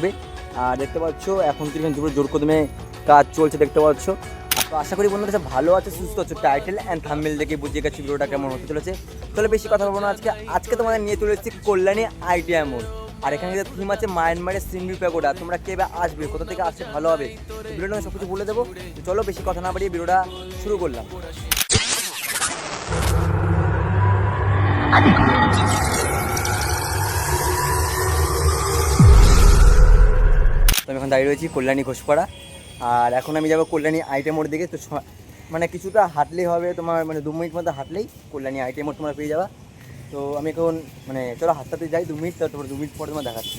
থাকবে। আর দেখতে পাচ্ছ, এখন কিন্তু দুপুরে জোর কদমে কাজ চলছে, দেখতে পাচ্ছ। তো আশা করি বন্ধুরা কাছে ভালো আছে, সুস্থ আছে। টাইটেল অ্যান্ড থাম্বেল দেখে বুঝিয়ে গেছি ভিডিওটা কেমন হতে চলেছে। তাহলে বেশি কথা বলব না আজকে। আজকে তোমাদের নিয়ে চলে এসেছি কল্যাণী আইটিআই মোড় আর এখানে যে থিম আছে, মায়ানমারের সিনভি প্যাগোডা। তোমরা কে আসবে, কোথা থেকে আসলে ভালো হবে ভিডিওটা আমি সব কিছু বলে দেবো। চলো বেশি কথা না বাড়িয়ে ভিডিওটা শুরু করলাম। দাঁড়িয়ে রয়েছি কল্যাণী ঘোষপাড়া। আর এখন আমি যাব কল্যাণী আইটেম মোড় দিকে। তো মানে কিছুটা হাঁটলেই হবে, তোমার মানে দু মিনিট মধ্যে হাঁটলেই কল্যাণী আইটেম মোড় তোমরা পেয়ে যাবা। তো আমি এখন মানে চলো হাঁটতে যাই দু মিনিট, তারপর দু মিনিট পরে তোমার দেখাচ্ছি।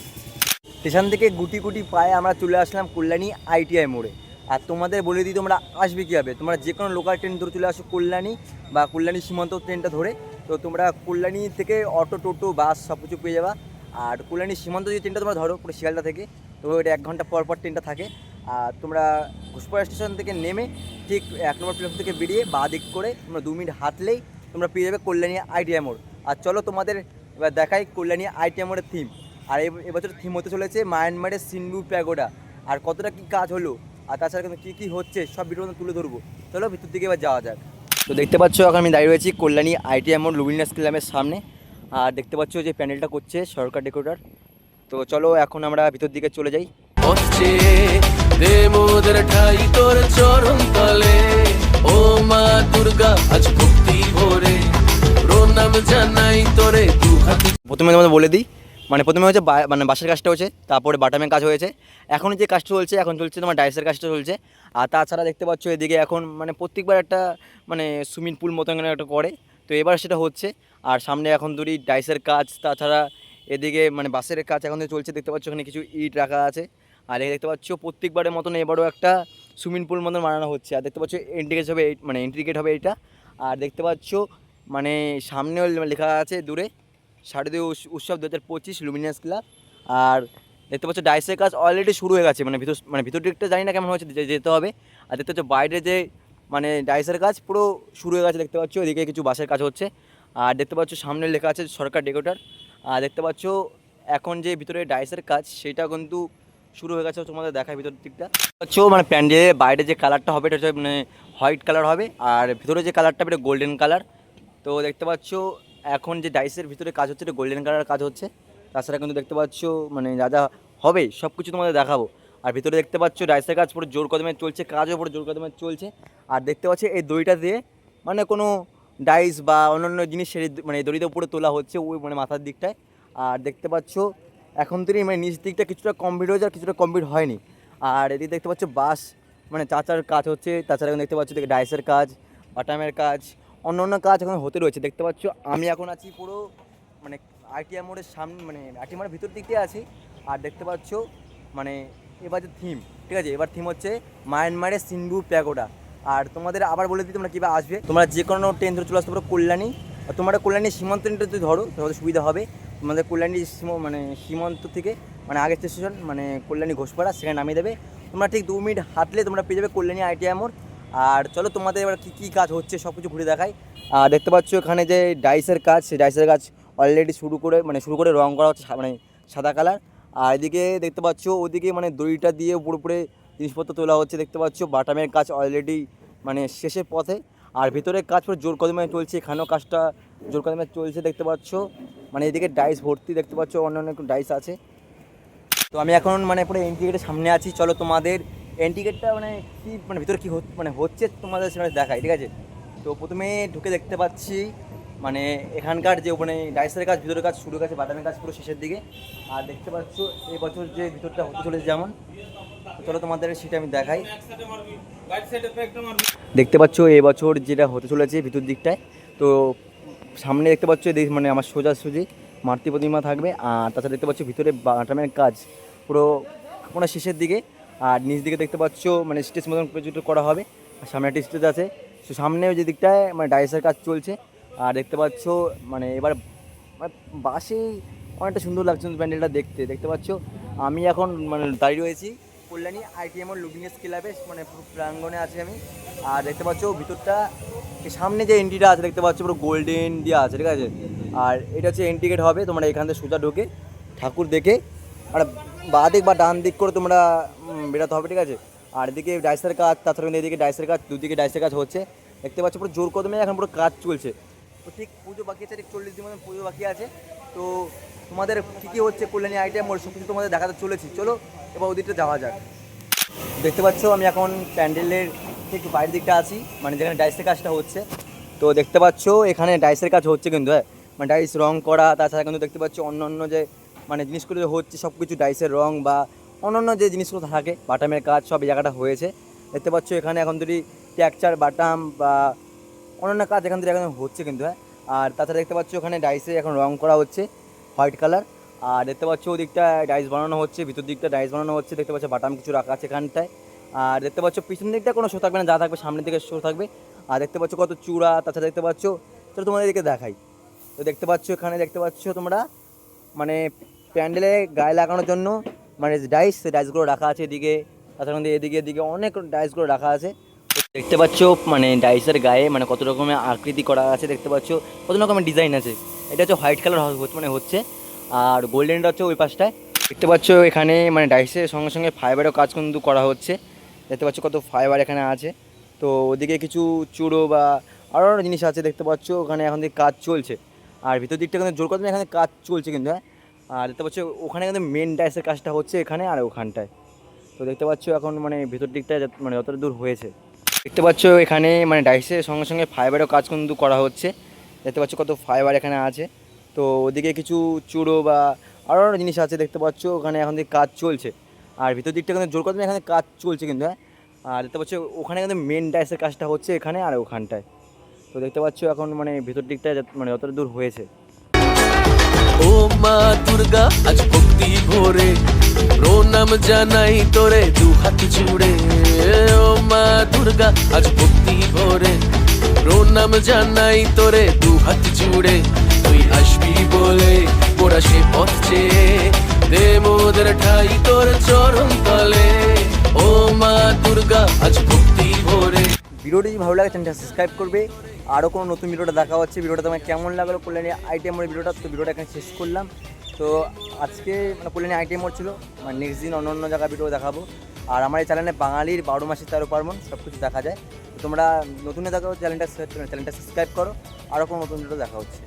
স্টেশন থেকে গুটি গুটি পায়ে আমরা চলে আসলাম কল্যাণী আইটিআই মোড়ে আর তোমাদের বলে দিই তোমরা আসবে কীভাবে? তোমরা যে কোনো লোকাল ট্রেন ধরে চলে আসো কল্যাণী বা কল্যাণী সীমান্ত ট্রেনটা ধরে। তো তোমরা কল্যাণী থেকে অটো, টোটো বাস সব কিছু পেয়ে যাবা। আর কল্যাণী সীমান্ত যে ট্রেনটা তোমরা ধরো পুরো শিয়ালদা থেকে তো এটা এক ঘণ্টা পর পর ট্রেনটা থাকে। আর তোমরা ঘুষপাড়া স্টেশন থেকে নেমে ঠিক এক নম্বর প্ল্যাটফর্ম থেকে বেরিয়ে বা দিক করে তোমরা দু মিনিট হাঁটলেই তোমরা পেয়ে যাবে কল্যাণী আইটিআই মোড়। আর চলো তোমাদের এবার দেখাই কল্যাণী আইটিআই মোড়ের থিম আর এব- এবছর থিম হতে চলেছে মায়ানমারের সিনবু প্যাগোডা। আর কতটা কী কাজ হলো, আর তাছাড়া কিন্তু কী কী হচ্ছে, সব ভিডিও তুলে ধরবো। চলো ভিতর দিকে এবার যাওয়া যাক। তো দেখতে পাচ্ছ, এখন আমি দাঁড়িয়ে রয়েছি কল্যাণী আইটিআই মোড় লুবিনাস ক্লাবের সামনে। আর দেখতে পাচ্ছ যে প্যানেলটা করছে সরকার ডেকোরেটর তো চলো এখন আমরা ভিতর দিকে চলে যাই। হচ্ছে দে মোদের ঠাই তোর চরণ তলে। ও মা দুর্গা আজ ভক্তি ভরে। প্রণাম জানাই তোরে দু হাতে প্রথমে তোমাদের বলে দিই মানে প্রথমে হচ্ছে মানে বাসের কাজটা হচ্ছে তারপরে বাটামের কাজ হয়েছে। এখন যে কাজটা চলছে এখন চলছে তোমার ডাইসের কাজটা চলছে। আর তাছাড়া দেখতে পাচ্ছ এদিকে এখন মানে প্রত্যেকবার একটা মানে সুইমিং পুল মতো এখানে একটা করে। তো এবার সেটা হচ্ছে আর সামনে এখন ধরি ডাইসের কাজ তাছাড়া এদিকে মানে বাসের কাজ এখন চলছে, দেখতে পাচ্ছ এখানে কিছু ইট রাখা আছে। আর এখানে দেখতে পাচ্ছ প্রত্যেকবারের মতন এবারও একটা সুইমিং পুল মতন বানানো হচ্ছে। আর দেখতে পাচ্ছ এন্ট্রিগেট হবে মানে এন্ট্রিগেট হবে এটা। আর দেখতে পাচ্ছ মানে সামনেও লেখা আছে দূরে, শারদীয় উৎস- উৎসব দু হাজার পঁচিশ লুমিনাস ক্লাব আর দেখতে পাচ্ছ ডাইসের কাজ অলরেডি শুরু হয়ে গেছে। মানে ভিতর মানে ভিতর দিকটা জানি না কেমন হচ্ছে যেতে হবে। আর দেখতে পাচ্ছ বাইরে যে মানে ডাইসের কাজ পুরো শুরু হয়ে গেছে, দেখতে পাচ্ছ। ওদিকে কিছু বাসের কাজ হচ্ছে। আর দেখতে পাচ্ছ সামনে লেখা আছে সরকার ডেকোটার দেখতে পাচ্ছ, এখন যে ভিতরে ডাইসের কাজ, সেটা কিন্তু শুরু হয়ে গেছে তোমাদের দেখায় ভিতর দিকটা। হচ্ছে মানে প্যান্ডেলের বাইরে যে কালারটা হবে, এটা হচ্ছে মানে হোয়াইট কালার হবে, আর ভিতরে যে কালারটা হবে গোল্ডেন কালার। তো দেখতে পাচ্ছ, এখন যে ডাইসের ভিতরে কাজ হচ্ছে, এটা গোল্ডেন কালার কাজ হচ্ছে। তাছাড়া কিন্তু দেখতে পাচ্ছ মানে যা যা হবে সব কিছু তোমাদের দেখাবো। আর ভিতরে দেখতে পাচ্ছ, ডাইসের কাজ পুরো জোর কদমে চলছে, কাজও পুরো জোর কদমে চলছে। আর দেখতে পাচ্ছ, এই দড়িটা দিয়ে মানে কোনো ডাইস বা অন্যান্য জিনিস সেই মানে দড়িতে উপরে তোলা হচ্ছে ওই মানে মাথার দিকটায়। আর দেখতে পাচ্ছ, এখন থেকে মানে নিচ দিকটা কিছুটা কমপ্লিট হয়েছে আর কিছুটা কমপ্লিট হয়নি। আর এদিকে দেখতে পাচ্ছ বাস মানে চাচার কাজ হচ্ছে, তাছাড়া এখন দেখতে পাচ্ছ ডাইসের কাজ বাটামের কাজ অন্য অন্য কাজ এখন হতে রয়েছে। দেখতে পাচ্ছ, আমি এখন আছি পুরো মানে আইটিআই মোড়ের সামনে মানে আইটিআই মোড়ের ভিতর দিক আছি। আর দেখতে পাচ্ছ মানে এবার যে থিম ঠিক আছে? এবার থিম হচ্ছে মায়ানমারের সিন্ধু প্যাগোডা। আর তোমাদের আবার বলে দিই তোমরা কীভাবে আসবে। তোমরা যে কোনো ট্রেন ধরে চলে আসতে পারো কল্যাণী। আর তোমরা কল্যাণী সীমান্ত ট্রেনটা যদি ধরো তাহলে সুবিধা হবে। তোমাদের কল্যাণী মানে সীমান্ত থেকে মানে আগের স্টেশন মানে কল্যাণী ঘোষপাড়া, সেখানে নামিয়ে দেবে। তোমরা ঠিক দু মিনিট হাঁটলে তোমরা পেয়ে যাবে কল্যাণী আইটিআই মোড়। আর চলো তোমাদের এবার কী কী কাজ হচ্ছে সব কিছু ঘুরে দেখাই। আর দেখতে পাচ্ছ এখানে যে ডাইসের কাজ, সেই ডাইসের কাজ অলরেডি শুরু করে মানে শুরু করে রং করা হচ্ছে মানে সাদা কালার। আর এদিকে দেখতে পাচ্ছ, ওদিকে মানে দড়িটা দিয়ে উপরে জিনিসপত্র তোলা হচ্ছে, দেখতে পাচ্ছ। বাটামের কাজ অলরেডি মানে শেষের পথে। আর ভিতরের কাজ পুরো জোর কদমে চলছে, এখানেও কাজটা জোর কদমে চলছে, দেখতে পাচ্ছ। মানে এদিকে ডাইস ভর্তি, দেখতে পাচ্ছ অন্যান্য ডাইস আছে। তো আমি এখন মানে পুরো এন্ট্রিগেটের সামনে আছি। চলো তোমাদের এন্ট্রিগেটটা মানে কি মানে ভিতরে কী মানে হচ্ছে তোমাদের সেখানে দেখাই, ঠিক আছে? তো প্রথমে ঢুকে দেখতে পাচ্ছি মানে এখানকার যে মানে ডাইসের কাজ, ভিতরের কাজ শুরু গেছে বাদামের কাজ পুরো শেষের দিকে। আর দেখতে পাচ্ছ, এই বছর যে ভিতরটা হতে চলেছে যেমন চলো তোমাদের সেটা আমি দেখাই। দেখতে পাচ্ছ এবছর যেটা হতে চলেছে ভিতর দিকটায়, তো সামনে দেখতে পাচ্ছ মানে আমার সোজাসুজি মাতৃ প্রতিমা থাকবে। আর তাছাড়া দেখতে পাচ্ছ, ভিতরে বাটামের কাজ পুরো মানে শেষের দিকে। আর নিচ দিকে দেখতে পাচ্ছ মানে স্টেজ মতন কিছু করা হবে, আর সামনে একটা স্টেজ আছে। তো সামনে যে দিকটায় মানে ডাইসের কাজ চলছে। আর দেখতে পাচ্ছ মানে এবার মানে বাসে অনেকটা সুন্দর লাগছে প্যান্ডেলটা দেখতে। দেখতে পাচ্ছ, আমি এখন মানে দাঁড়িয়ে রয়েছি কল্যাণী আইটিএম ও লুবিনেস ক্লাবে মানে পুরো প্রাঙ্গণে আছি আমি। আর দেখতে পাচ্ছ, ভিতরটা সামনে যে এন্ট্রিটা আছে, দেখতে পাচ্ছ, পুরো গোল্ডেন দিয়ে আছে, ঠিক আছে? আর এটা হচ্ছে এন্ট্রি গেট হবে, তোমরা এখান থেকে সোজা ঢোকে ঠাকুর দেখে, আর বাঁ দিক বা ডান দিক করে তোমরা বেরোতে হবে, ঠিক আছে? আর এদিকে ডাইসের কাজ তাছাড়া এদিকে ডাইসের কাজ, দুদিকে ডাইসের কাজ হচ্ছে। দেখতে পাচ্ছ, পুরো জোর কদমে এখন পুরো কাজ চলছে। তো ঠিক পুজো বাকি আছে, ঠিক চল্লিশ দিন মতন পুজো বাকি আছে। তো তোমাদের কী কী হচ্ছে কল্যাণী আইটেম ওর সব কিছু তোমাদের দেখাতে চলেছি। চলো, এবার ওদিকটা যাওয়া যাক। দেখতে পাচ্ছ, আমি এখন প্যান্ডেলের ঠিক বাইরের দিকটা আছি মানে যেখানে ডাইসের কাজটা হচ্ছে। তো দেখতে পাচ্ছ, এখানে ডাইসের কাজ হচ্ছে কিন্তু হ্যাঁ? মানে ডাইস রং করা, তাছাড়া কিন্তু দেখতে পাচ্ছ অন্য অন্য যে মানে জিনিসগুলো যে হচ্ছে, সব কিছু ডাইসের রং বা অন্যান্য যে জিনিসগুলো থাকে বাটামের কাজ, সব জায়গাটা হয়েছে। দেখতে পাচ্ছ, এখানে এখন যদি ট্যাকচার বাটাম বা অন্যান্য কাজ এখান থেকে এখন হচ্ছে কিন্তু হ্যাঁ। আর তাছাড়া দেখতে পাচ্ছ ওখানে ডাইসে এখন রং করা হচ্ছে হোয়াইট কালার আর দেখতে পাচ্ছ ওদিকটা ডাইস বানানো হচ্ছে, ভিতর দিকটা ডাইস বানানো হচ্ছে, দেখতে পাচ্ছ বাটাম কিছু রাখা আছে এখানটায়। আর দেখতে পাচ্ছ পিছন দিকটা কোনো শো থাকবে না, যা থাকবে সামনের দিকে শো থাকবে। আর দেখতে পাচ্ছ কত চূড়া, তাছাড়া দেখতে পাচ্ছ, চলো তোমাদের এদিকে দেখাই। তো দেখতে পাচ্ছ এখানে দেখতে পাচ্ছ তোমরা মানে প্যান্ডেলে গায়ে লাগানোর জন্য মানে ডাইস সেই ডাইসগুলো রাখা আছে এদিকে, তাছাড়া এদিকে এদিকে অনেক ডাইসগুলো রাখা আছে। দেখতে পাচ্ছ মানে ডাইসের গায়ে মানে কত রকমের আকৃতি করা আছে দেখতে পাচ্ছ, কত রকমের ডিজাইন আছে। এটা হচ্ছে হোয়াইট কালার মানে হচ্ছে, আর গোল্ডেনটা হচ্ছে ওই পাশটায়। দেখতে পাচ্ছ এখানে মানে ডাইসের সঙ্গে সঙ্গে ফাইবারও কাজ কিন্তু করা হচ্ছে। দেখতে পাচ্ছ কত ফাইবার এখানে আছে। তো ওদিকে কিছু চূড়ো বা আরও অনেক জিনিস আছে দেখতে পাচ্ছ, ওখানে এখন থেকে কাজ চলছে। আর ভিতর দিকটা কিন্তু জোর কথা এখানে কাজ চলছে কিন্তু হ্যাঁ। আর দেখতে পাচ্ছ, ওখানে কিন্তু মেন ডাইসের কাজটা হচ্ছে এখানে আর ওখানটায়। তো দেখতে পাচ্ছ এখন মানে ভিতর দিকটা মানে যতটা দূর হয়েছে। দেখতে পাচ্ছ এখানে মানে ডাইসের সঙ্গে সঙ্গে ফাইবারও কাজ কিন্তু করা হচ্ছে। দেখতে পাচ্ছ কত ফাইবার এখানে আছে। তো ওদিকে কিছু চূড়ো বা আরও জিনিস আছে দেখতে পাচ্ছ, ওখানে এখন থেকে কাজ চলছে। আর ভিতর দিকটা কিন্তু জোর কথা এখানে কাজ চলছে কিন্তু হ্যাঁ? আর দেখতে পাচ্ছ ওখানে কিন্তু মেন ডাইসের কাজটা হচ্ছে এখানে আর ওখানটায়। তো দেখতে পাচ্ছ এখন মানে ভিতর দিকটা মানে যতটা দূর হয়েছে। ও মা দুর্গা, আজ ভক্তি প্রণাম জানাই তোরে, দু হাত জুড়ে। ও মা দুর্গা, আজ ভক্তি ভরে। প্রণাম জানাই তোরে, দু হাত জুড়ে। তুই আসবি বলে মোরা সে পথ চেয়ে। দে মোদের ঠাই তোর চরণ তলে। ও মা দুর্গা, আজ ভক্তি ভরে। ভিডিওটি যদি ভালো লাগে, চ্যানেলটা সাবস্ক্রাইব করবে। আরও কোনো নতুন ভিডিওটা দেখা হচ্ছে, ভিডিওটা তোমার কেমন লাগল, কল্যাণী আইটেমের ভিডিওটা, তো ভিডিওটা এখানে শেষ করলাম। তো আজকে মানে কল্যাণী আইটেম ছিল মানে নেক্সট দিন অন্য অন্য জায়গায় ভিডিও দেখাবো। আর আমার এই চ্যানেলে বাঙালির বারো মাসের তেরো পার্বণ সব কিছু দেখা যায়। তোমরা নতুন দেখো চ্যানেলটা চ্যানেলটা সাবস্ক্রাইব করো আরও কোনো নতুন ভিডিও দেখা হচ্ছে।